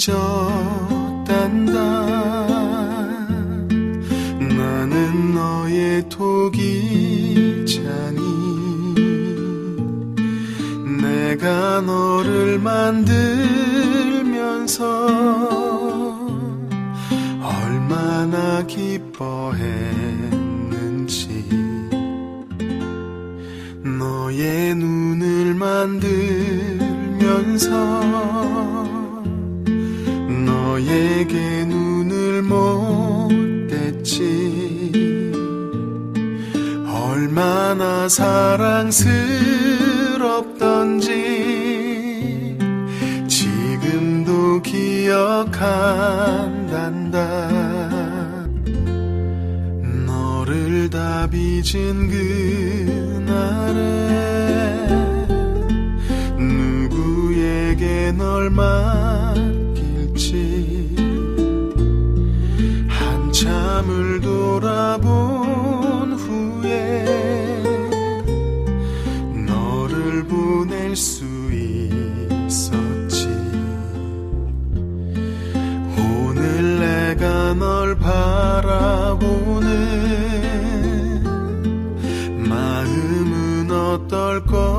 잊었단다. 나는 너의 독이자니. 내가 너를 만들면서 얼마나 기뻐했는지. 너의 눈을 만들면서 너에게 눈을 못 댔지. 얼마나 사랑스럽던지. 지금도 기억한단다. 너를 다 빚은 그날에 누구에게 널맡 한참을 돌아본 후에 너를 보낼 수 있었지. 오늘 내가 널 바라보는 마음은 어떨 것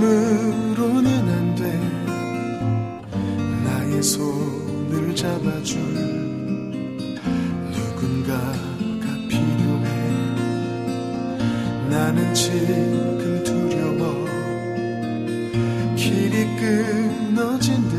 힘으로는 안 돼. 나의 손을 잡아줄 누군가가 필요해. 나는 지금 두려워. 길이 끊어진